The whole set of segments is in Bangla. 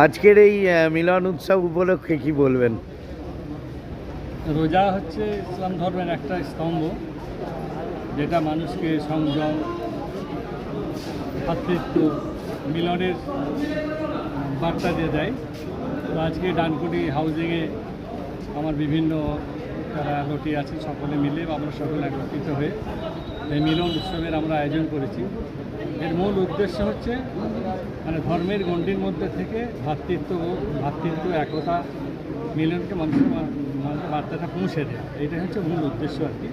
আজকের এই মিলন উৎসব উপলক্ষে কি বলবেন? রোজা হচ্ছে ইসলাম ধর্মের একটা স্তম্ভ, যেটা মানুষকে সংযম, ভাতৃত্ব, মিলনের বার্তা দিয়ে দেয়। তো আজকে ডানকুটি হাউজিংয়ে আমার বিভিন্ন রটি আছে, সকলে মিলে আমরা সকলে একত্রিত হয়ে এই মিলন উৎসবের আমরা আয়োজন করেছি। এর মূল উদ্দেশ্য হচ্ছে মানে ধর্মের গণ্ডির মধ্যে থেকে ভ্রাতৃত্ব ভ্রাতৃত্ব একতা মিলনকে মানুষের মা- মাঝে বার্তাটা পৌঁছে দেয়। এটাই হচ্ছে মূল উদ্দেশ্য আর কি।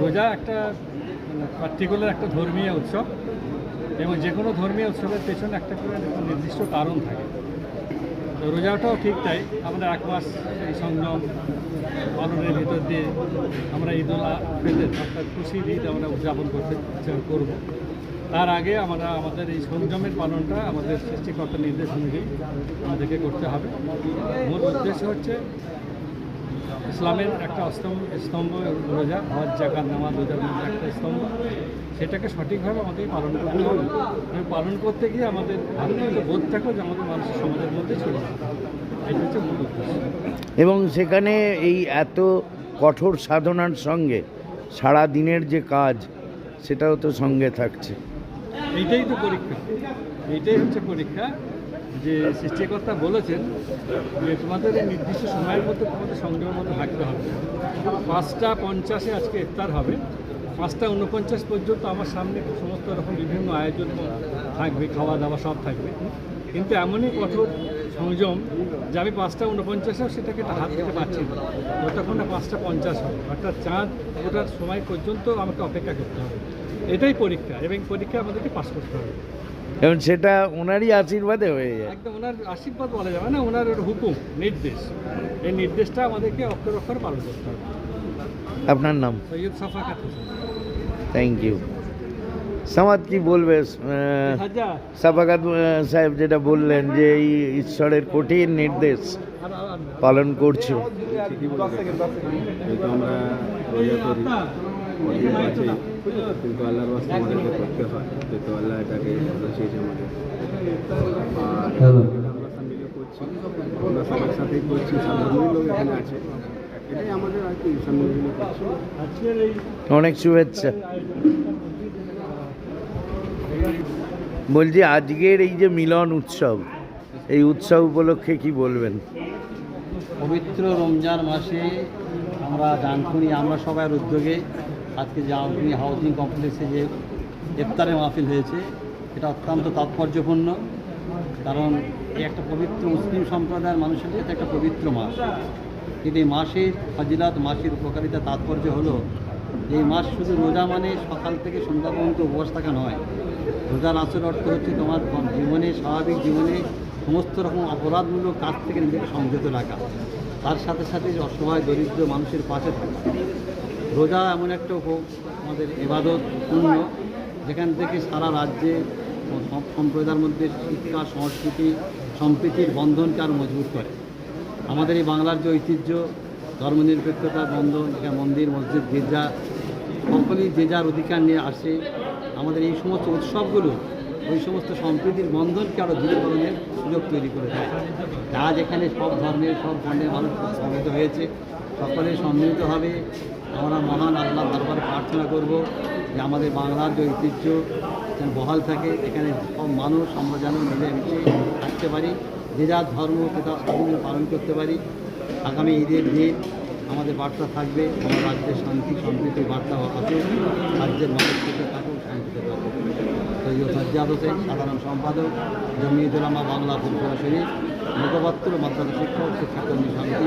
রোজা একটা পার্টিকুলার একটা ধর্মীয় উৎসব, এবং যে কোনো ধর্মীয় উৎসবের পেছনে একটা করে নির্দিষ্ট কারণ থাকে। তো রোজাটাও ঠিক তাই আমরা এক মাস এই সংযম পালনের ভিতর দিয়ে আমরা ঈদ উল ফেতের অর্থাৎ খুশির ঈদ আমরা উদযাপন করতে, করব। তার আগে আমরা আমাদের এই সংযমের পালনটা আমাদের সৃষ্টিকর্তার নির্দেশ অনুযায়ী আমাদেরকে করতে হবে। মূল উদ্দেশ্য হচ্ছে ইসলামের একটা স্তম্ভ স্তম্ভ রোজা, হজ, জাকাত, নামাজ মধ্যে একটা স্তম্ভ। সেটাকে সঠিকভাবে আমাদের পালন করতে হবে। পালন করতে গিয়ে আমাদের ভারতীয় বোধটাকেও যে আমাদের মানুষের সমাজের মধ্যে হবে এটা হচ্ছে মূল উদ্দেশ্য। এবং সেখানে এই এত কঠোর সাধনার সঙ্গে সারা দিনের যে কাজ, সেটাও তো সঙ্গে থাকছে। এইটাই তো পরীক্ষা। এইটাই হচ্ছে পরীক্ষা যে সৃষ্টিকর্তা বলেছেন যে তোমাদের এই নির্দিষ্ট সময়ের মধ্যে তোমাদের সংযমের মধ্যে থাকতে হবে। পাঁচটা পঞ্চাশে আজকে ইফতার হবে। পাঁচটা উনপঞ্চাশ পর্যন্ত আমার সামনে সমস্ত রকম বিভিন্ন আয়োজন থাকবে খাওয়া দাওয়া সব থাকবে। কিন্তু এমনই কঠোর সংযম যে আমি পাঁচটা উনপঞ্চাশেও সেটাকে হাত দিতে পারছি না। যতক্ষণ না পাঁচটা পঞ্চাশ হবে। অর্থাৎ চাঁদ ওঠার সময় পর্যন্ত আমাকে অপেক্ষা করতে হবে। এটাই পরীক্ষা এবং পরীক্ষা আমাদেরকে পাস করতে হবে। এবং সেটা ওনারই আশীর্বাদে হয়ে যায়। একদম ওনার আশীর্বাদ বলা যাবে না ওনার হুকুম নির্দেশ। এই নির্দেশটা আমাদেরকে অক্ষর অক্ষর পালন করতে হবে। আপনার নাম? সৈয়দ সাফাকাত হোসেন থ্যাংক ইউ সমাজ কি বলবে? সাফাকাত সাহেব যেটা বললেন যে এই ঈশ্বরের কঠিন নির্দেশ পালন করছ। আমরা অনেক কিন্তু আল্লাহর আমাদেরকে করতে হয় আল্লাহ এটাকে আমাদের আর আমরা সবার সাথেই করছি সাধারণ লোক এখানে আছে অনেক শুভেচ্ছা। বলছি, আজকের এই যে মিলন উৎসব, এই উৎসব উপলক্ষে কি বলবেন? পবিত্র রমজান মাসে আমরা জানকুনি আমরা সবার উদ্যোগে আজকে যে জানকুনি হাউজিং কমপ্লেক্সে যে ইফতারের মাহফিল হয়েছে, এটা অত্যন্ত তাৎপর্যপূর্ণ, কারণ এই একটা পবিত্র মুসলিম সম্প্রদায়ের মানুষের কাছে একটা পবিত্র মাস। কিন্তু এই মাসের ফজিলাত, মাসের উপকারিতা, তাৎপর্য হলো এই মাস শুধু রোজা মানে সকাল থেকে সন্ধ্যা পর্যন্ত উপবাস থাকা নয়। রোজার আসল অর্থ হচ্ছে তোমার জীবনে, স্বাভাবিক জীবনে সমস্ত রকম অপরাধমূলক কাজ থেকে নিজেকে সংযত রাখা। তার সাথে সাথে অসহায়, দরিদ্র মানুষের পাশে থাকা। রোজা এমন একটা হোক আমাদের এবাদত পূর্ণ যেখান থেকে সারা রাজ্যে সব সম্প্রদায়ের মধ্যে শিক্ষা, সংস্কৃতি, সম্প্রীতির বন্ধনকে আরও মজবুত করে। আমাদের এই বাংলার যে ঐতিহ্য ধর্মনিরপেক্ষতার বন্ধন এখানে মন্দির, মসজিদ গির্জা সকলেই যে যার অধিকার নিয়ে আসে, আমাদের এই সমস্ত উৎসবগুলো, ওই সমস্ত সম্প্রীতির বন্ধনকে আরও দৃঢ়করণের সুযোগ তৈরি করে দেয়। আজ এখানে সব ধর্মের, সব বর্ণের মানুষ সমবেত হয়েছে। সকলে সম্মিলিত হবে। আমরা মহান আল্লাহ দরবারে প্রার্থনা করব যে আমাদের বাংলার যে ঐতিহ্য যেন বহাল থাকে, এখানে সব মানুষ আমরা যেন মিলে মিশে থাকতে পারি, যে যার ধর্ম সেটা পালন করতে পারি। আগামী ঈদের দিন আমাদের বার্তা থাকবে, আমার রাজ্যের শান্তি সম্প্রীতির বার্তা আসুক রাজ্যের মানুষ থেকে থাকুক, শান্তিতে থাকুক। সৈয়দ সাজ্জাদ হোসেন, সাধারণ সম্পাদক, জমিয়তুল আমা বাংলা ফুলপুরা শরীফ, মুখপাত্র, মাদ্রাসা শিক্ষক, শিক্ষাকর্মী সমিতি